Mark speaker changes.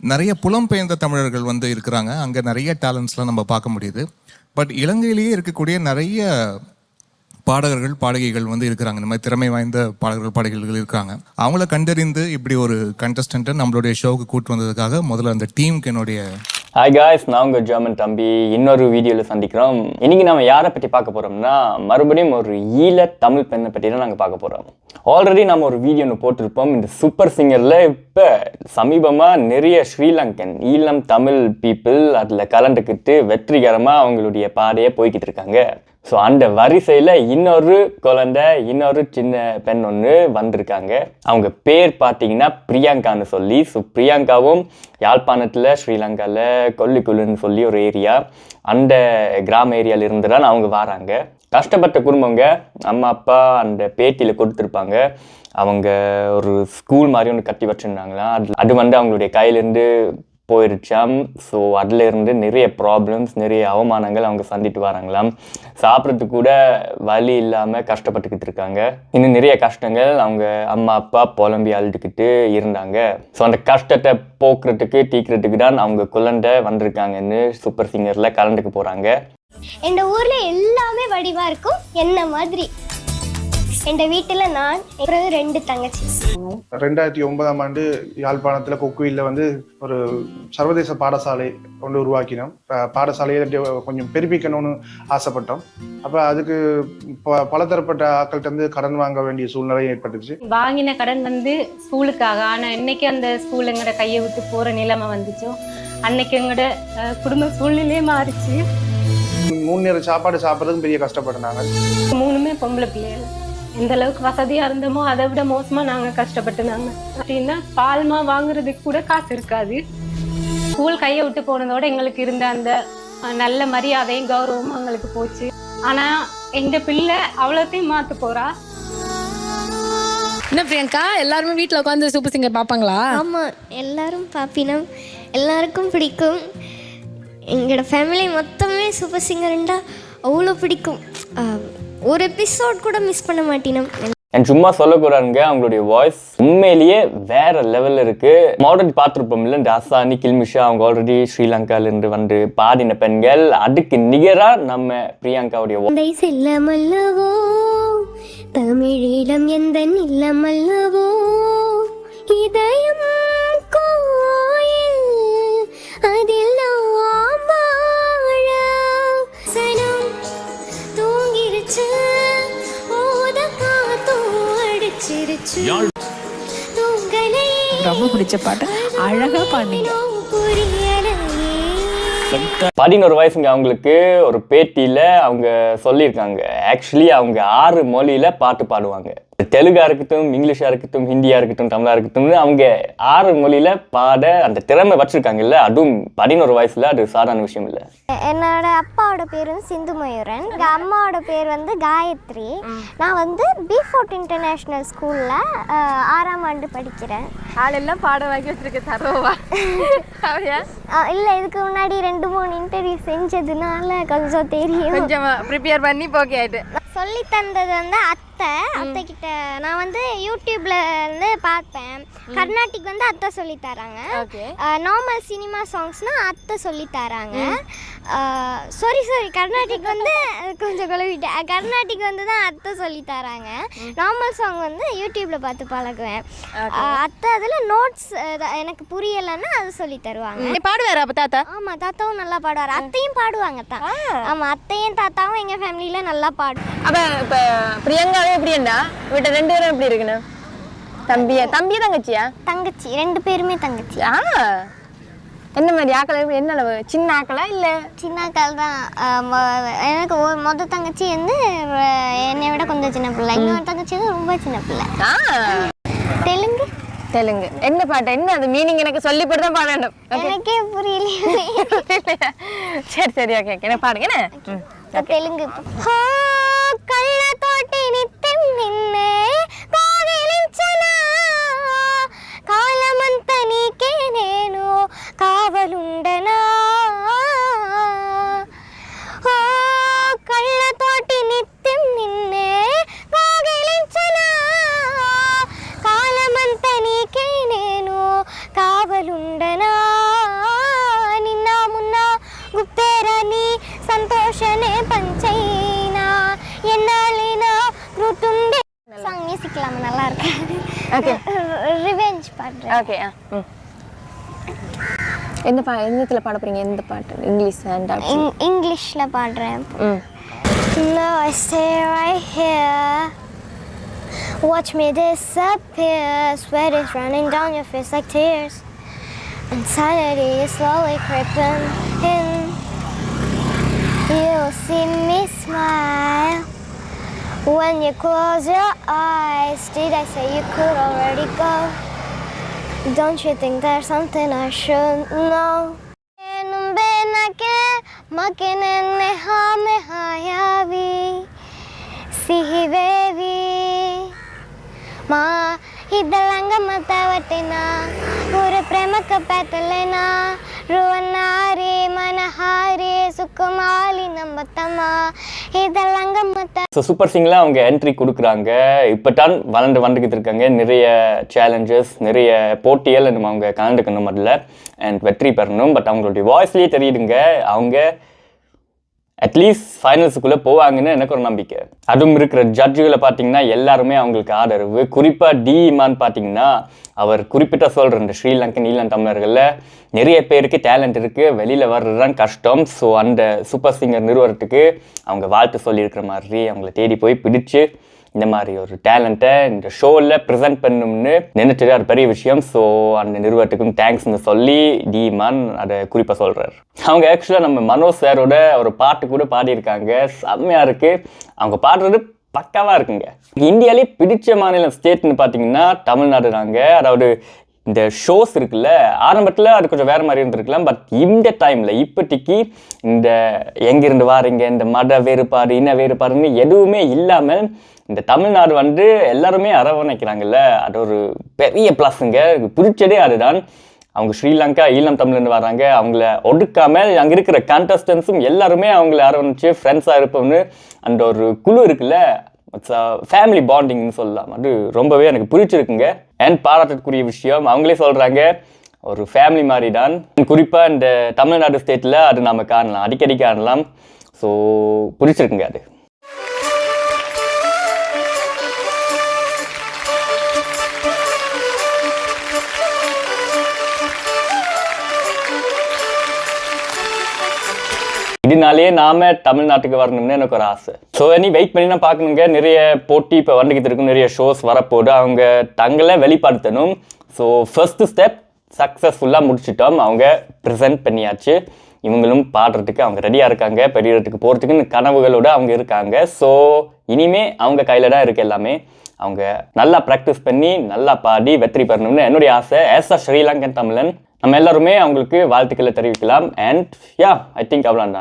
Speaker 1: நிறைய புலம்பெயர்ந்த தமிழர்கள் வந்து இருக்கிறாங்க. அங்கே நிறைய டேலண்ட்ஸ்லாம் நம்ம பார்க்க முடியுது. பட் இலங்கையிலேயே இருக்கக்கூடிய நிறைய பாடகர்கள் பாடகிகள் வந்து இருக்கிறாங்க. இந்த மாதிரி திறமை வாய்ந்த பாடகர்கள் பாடகிகள் இருக்காங்க. அவங்கள கண்டறிந்து இப்படி ஒரு கண்டஸ்டண்ட்டை நம்மளுடைய ஷோவுக்கு கூட்டு வந்ததுக்காக முதல்ல அந்த டீமுக்கு என்னுடைய
Speaker 2: ஹாய் காய்ஸ் நான் உங்கள் ஜெர்மன் தம்பி. இன்னொரு வீடியோவில் சந்திக்கிறோம். இன்றைக்கி நம்ம யாரை பற்றி பார்க்க போகிறோம்னா மறுபடியும் ஒரு ஈழ தமிழ் பெண்ணை பற்றி தான் நாங்கள் பார்க்க போகிறோம் ஆல்ரெடி நம்ம ஒரு வீடியோ ஒன்று போட்டிருப்போம். இந்த சூப்பர் சிங்கரில் இப்போ சமீபமாக நிறைய ஸ்ரீலங்கன் ஈழம் தமிழ் பீப்புள் அதில் கலந்துக்கிட்டு வெற்றிகரமாக அவங்களுடைய பாதையை போய்கிட்டு இருக்காங்க. ஸோ அந்த வரிசையில் இன்னொரு குழந்தை இன்னொரு சின்ன பெண் ஒன்று வந்திருக்காங்க. அவங்க பேர் பார்த்தீங்கன்னா பிரியங்கான்னு சொல்லி. ஸோ பிரியங்காவும் யாழ்ப்பாணத்தில் ஸ்ரீலங்காவில் கொல்லிக்குள்ளுன்னு சொல்லி ஒரு ஏரியா. அந்த கிராம ஏரியாவிலிருந்து தான் அவங்க வராங்க. கஷ்டப்பட்ட குடும்பங்க. அம்மா அப்பா அந்த பேட்டியில் கொடுத்துருப்பாங்க. அவங்க ஒரு ஸ்கூல் மாதிரி ஒன்று கட்டி வச்சுருந்தாங்களாம். அது அது வந்து அவங்களுடைய கையிலேருந்து போயிருச்சாம் ஸோ அதில் இருந்து நிறைய ப்ராப்ளம்ஸ் நிறைய அவமானங்கள் அவங்க சந்திட்டு வராங்களாம். சாப்பிட்றதுக்கு கூட வழி இல்லாமல் கஷ்டப்பட்டுக்கிட்டு இருக்காங்க. இன்னும் நிறைய கஷ்டங்கள் அவங்க அம்மா அப்பா புலம்பி அழுதுகிட்டு இருந்தாங்க. ஸோ அந்த கஷ்டத்தை போக்குறதுக்கு தீக்கிறதுக்கு தான் அவங்க குழந்தை வந்திருக்காங்கன்னு சூப்பர் சிங்கரில் கலந்துக்க போகிறாங்க
Speaker 3: எங்கள் ஊரில் எல்லாமே வடிவாக இருக்கும். என்ன மாதிரி? என் வீட்டுல நான் பிறகு ரெண்டு தங்கச்சி.
Speaker 4: ரெண்டாயிரத்தி ஒன்பதாம் ஆண்டு யாழ்ப்பாணத்தில் கொக்குவில்ல வந்து ஒரு சர்வதேச பாடசாலை ஒன்று உருவாக்கினோம். பாடசாலையை கொஞ்சம் பெருப்பிக்கணும்னு ஆசைப்பட்டோம். அப்போ அதுக்கு ப- பலதரப்பட்ட ஆட்கள்கிட்ட வந்து கடன் வாங்க வேண்டிய சூழ்நிலை ஏற்பட்டுச்சு.
Speaker 5: வாங்கின கடன் வந்து ஸ்கூலுக்காக. ஆனால் என்னைக்கு அந்த ஸ்கூல் எங்களோட கையை விட்டு போகிற நிலைமை வந்துச்சோ? அன்னைக்கு எங்களோட குடும்ப சூழ்நிலையே மாறிச்சு.
Speaker 4: மூணு நேரம் சாப்பாடு சாப்பிட்றதுக்கும் பெரிய கஷ்டப்பட்டாங்க
Speaker 5: மூணுமே பொம்பளை பிள்ளைகள். எந்த அளவுக்கு வசதியாக இருந்தோமோ அதை விட மோசமாக நாங்கள் கஷ்டப்பட்டு அப்படின்னா பால்மா வாங்குறதுக்கு கூட காசு இருக்காது. ஸ்கூல் கையை விட்டு போனதோட எங்களுக்கு இருந்த அந்த நல்ல மரியாதையும் கௌரவமும் எங்களுக்கு போச்சு. ஆனால் எங்கள் பிள்ளை அவ்வளோத்தையும் மாற்ற போகிறா
Speaker 6: என்ன பிரியங்கா எல்லாருமே வீட்டில் உட்காந்து சூப்பர் சிங்கர் பார்ப்பாங்களா
Speaker 3: ஆமா எல்லாரும் பாப்பினம். எல்லாருக்கும் பிடிக்கும். எங்களோட ஃபேமிலி மொத்தமே சூப்பர் சிங்கர்ண்டா அவ்வளோ பிடிக்கும். ஒரு எபிசோட் கூட மிஸ் பண்ண மாட்டினோம்.
Speaker 2: அண்ட் சும்மா சொல்லக்கூடாதுங்க அவங்களுடைய வாய்ஸ் உண்மையிலேயே வேற லெவல்ல இருக்கு. மாடர்ன் பார்த்துருப்போம்ல இந்த அசானி கில்மிஷா அவங்க ஆல்ரெடி ஸ்ரீலங்காலேருந்து வந்து பாடின பெண்கள் அதுக்கு நிகரா நம்ம பிரியங்காவுடைய
Speaker 3: செல்லமல்லவோ தமிழீழம் எந்த இல்லமல்லவோ இதயம் தூங்கிருச்சு ஓத காத்தும் அடிச்சிருச்சு. தூங்கலே
Speaker 6: ரொம்ப பிடிச்ச பாட்டு. அழகா பாடினீங்க.
Speaker 3: புரியலையே.
Speaker 2: பதினோரு வயசுங்க அவங்களுக்கு ஒரு பேட்டியில அவங்க சொல்லியிருக்காங்க. ஆக்சுவலி அவங்க ஆறு மொழியில பாட்டு பாடுவாங்க. தெலுங்கா இருக்கட்டும் இங்கிலீஷா இருக்கட்டும் ஹிந்தியா இருக்கட்டும் தமிழா இருக்கட்டும் அவங்க ஆறு மொழியில பாட அந்த திறமை வச்சிருக்காங்கல்ல அதுவும் பதினோரு வயசுல அது சாதாரண விஷயம் இல்லை.
Speaker 3: என்னோட அப்பாவோட பேர் வந்து சிந்து மயூரன். எங்க அம்மாவோட பேர் வந்து காயத்ரி. நான் வந்து பி ஃபோர்ட் இன்டர்நேஷ்னல் ஸ்கூலில் ஆறாம் ஆண்டு படிக்கிறேன்.
Speaker 6: ஆளெல்லாம் பாட வாங்கி வச்சிருக்க தரோவா?
Speaker 3: இல்லை இதுக்கு முன்னாடி ரெண்டு மூணு இன்டர்வியூ செஞ்சதுனால கொஞ்சம் தெரியும்.
Speaker 6: கொஞ்சம் ப்ரிப்பேர் பண்ணி போக்கே ஆயிட்டு.
Speaker 3: சொல்லி தந்தது வந்து அத்தை அத்தை கிட்ட நான் வந்து யூடியூப்ல இருந்து பார்ப்பேன் கர்நாடிக் வந்து அத்தை சொல்லி தராங்க நார்மல் சினிமா சாங்ஸ்னா அத்தை சொல்லி தராங்க சாரி சாரி கர்நாடிக் வந்து கொஞ்சம் குழவிட்டேன் கர்நாடிக் வந்து தான் அத்தை சொல்லி தராங்க நார்மல் சாங் வந்து யூடியூப்ல பார்த்து பழகுவேன். அத்தை அதில் நோட்ஸ் எனக்கு புரியலைன்னா அது சொல்லி தருவாங்க.
Speaker 6: பாடுவாரா அப்ப தாத்தா?
Speaker 3: ஆமா தாத்தாவும் நல்லா பாடுவார். அத்தையும் பாடுவாங்க தான் ஆமா அத்தையும் தாத்தாவும் எங்க ஃபேமிலியில நல்லா பாடு
Speaker 6: அப்ப இப்ப பிரியங்காவே எப்படின்னா வீட்டு ரெண்டு பேரும் எப்படி இருக்குன்னு தம்பியா? தம்பியா தங்கச்சியா?
Speaker 3: தங்கச்சி. ரெண்டு பேருமே தங்கச்சி.
Speaker 6: ஆ. என்ன மாதிரி ஆக்களை என்ன அளவு? சின்ன ஆக்களா இல்ல?
Speaker 3: சின்ன கால் தான். எனக்கு ஒரு மொத தங்கச்சி வந்து என்னை விட கொஞ்சம் சின்ன பிள்ளை. இன்னொரு தங்கச்சி வந்து ரொம்ப சின்ன பிள்ளை.
Speaker 6: ஆ.
Speaker 3: தெலுங்கு?
Speaker 6: தெலுங்கு. என்ன பாட்டு? என்ன அது? மீனிங் எனக்கு சொல்லி போட்டு தான் பாடணும். Okay.
Speaker 3: எனக்கே புரியலையே.
Speaker 6: சரி சரி ஓகே ஓகே பாடுங்க. என்ன.
Speaker 3: தெலுங்கு. నిన్నే కావలించనా కాలమంత నీకే నేను కావలుండనా? కళ్ళతోటి నిత్యం నిన్నే కాగలించనా కాలమంత నీకే నేను కావలుండనా? నిన్న మున్న గుప్తేరని సంతోషనే పంచయ్య.
Speaker 6: ஓகே
Speaker 3: ரிவெஞ்ச் பாடுறேன்
Speaker 6: ஓகே ஆ ம் என்ன பா எந்தத்தில் பாட போறீங்க எந்த பாட்டு இங்கிலீஷ் அண்ட்
Speaker 3: இங் இங்கிலீஷில் பாடுறேன்
Speaker 6: ம்
Speaker 3: No, I stay right here. Watch me disappear. Sweat is running down your face like tears. Insanity is slowly creeping in. You'll see me smile When you close your eyes, did I say you could already go? Don't you think there's something I should know? මකනන්නේ හාම හායාවී සිහිවේවී මා හිදළඟ මත වටෙනා පුර ප්‍රමක පැටලෙනා රුවනාරේ මනහාරේ සුකුමාලි නම්බ
Speaker 2: ஸோ சூப்பர் சிங்கில் அவங்க என்ட்ரி கொடுக்குறாங்க. இப்போ தான் வளர்ந்து வந்துக்கிட்டு இருக்காங்க. நிறைய சேலஞ்சஸ் நிறைய போட்டியல் நம்ம அவங்க கலந்துக்கணும் அதில் அண்ட் வெற்றி பெறணும். பட் அவங்களுடைய வாய்ஸ்லேயே தெரியுதுங்க. அவங்க அட்லீஸ்ட் ஃபைனல்ஸுக்குள்ளே போவாங்கன்னு எனக்கு ஒரு நம்பிக்கை. அதுவும் இருக்கிற ஜட்ஜுகளை பார்த்தீங்கன்னா எல்லாருமே அவங்களுக்கு ஆதரவு. குறிப்பாக டி இமான் பார்த்தீங்கன்னா அவர் குறிப்பிட்ட சொல்கிற இந்த ஸ்ரீலங்கன் ஈழம் தமிழர்களில் நிறைய பேருக்கு டேலண்ட் இருக்குது வெளியில் வர்றது தான் கஷ்டம். ஸோ அந்த சூப்பர் சிங்கர் நிறுவனத்துக்கு அவங்க வாழ்த்து சொல்லியிருக்கிற மாதிரி அவங்கள தேடி போய் பிடிச்சு இந்த மாதிரி ஒரு டேலண்ட்டை இந்த ஷோவில் ப்ரெசென்ட் பண்ணணும்னு நினைச்சது அது பெரிய விஷயம். ஸோ அந்த நிறுவனத்துக்கும் தேங்க்ஸ்னு சொல்லி டி மான் அதை குறிப்பாக சொல்கிறார் அவங்க ஆக்சுவலாக நம்ம மனோஜ் சாரோட ஒரு பாட்டு கூட பாடியிருக்காங்க. செம்மையாக இருக்குது அவங்க பாடுறது பக்காவாக இருக்குங்க. இந்தியாவிலே பிடிச்ச மாநிலம் ஸ்டேட்னு பார்த்தீங்கன்னா தமிழ்நாடு தாங்க. அதாவது இந்த ஷோஸ் இருக்குல்ல ஆரம்பத்தில் அது கொஞ்சம் வேறு மாதிரி இருந்திருக்கலாம் பட் இந்த டைமில் இப்போதைக்கு இந்த எங்கிருந்து வாரீங்க இந்த மத வேறுபாடு இன வேறுபாடுன்னு எதுவுமே இல்லாமல் இந்த தமிழ்நாடு வந்து எல்லாருமே அரவணைக்கிறாங்கல்ல அது ஒரு பெரிய ப்ளஸ்ஸுங்க பிடிச்சதே அதுதான். அவங்க ஸ்ரீலங்கா ஈழம் தமிழ்லேருந்து வராங்க அவங்கள ஒடுக்காமல் அங்கே இருக்கிற கண்டஸ்டன்ஸும் எல்லாருமே அவங்கள அரவணைச்சு ஃப்ரெண்ட்ஸாக இருப்போம்னு அந்த ஒரு குழு இருக்குல்ல இட்ஸ் ஃபேமிலி பாண்டிங்னு சொல்லலாம். அது ரொம்பவே எனக்கு பிடிச்சிருக்குங்க. அண்ட் பாராட்டக்கூடிய விஷயம். அவங்களே சொல்கிறாங்க ஒரு ஃபேமிலி மாதிரி தான் குறிப்பாக இந்த தமிழ்நாடு ஸ்டேட்டில் அது நம்ம காணலாம் அடிக்கடி காணலாம். ஸோ பிடிச்சிருக்குங்க அது. இதனாலேயே நாம தமிழ்நாட்டுக்கு வரணும்னு எனக்கு ஒரு ஆசை. ஸோ நீ வெயிட் பண்ணி தான் பார்க்கணுங்க. நிறைய போட்டி இப்போ வந்துக்கிட்டு இருக்கும் நிறைய ஷோஸ் வரப்போடு அவங்க தங்களை வெளிப்படுத்தணும். ஸோ ஃபர்ஸ்ட் ஸ்டெப் சக்ஸஸ்ஃபுல்லாக முடிச்சிட்டோம். அவங்க ப்ரெசென்ட் பண்ணியாச்சு. இவங்களும் பாடுறதுக்கு அவங்க ரெடியாக இருக்காங்க. பெரிய இடத்துக்கு போகிறதுக்குன்னு கனவுகளோடு அவங்க இருக்காங்க. ஸோ இனிமே அவங்க கையில் தான் இருக்குது எல்லாமே. அவங்க நல்லா ப்ராக்டிஸ் பண்ணி நல்லா பாடி வெற்றி பெறணும்னு என்னுடைய ஆசை. ஆஸ் அ ஸ்ரீலங்கன் தமிழன் நம்ம எல்லாருமே அவங்களுக்கு வாழ்த்துக்களை தெரிவிக்கலாம். அண்ட் யா ஐ திங்க் அவ்வளோ தான்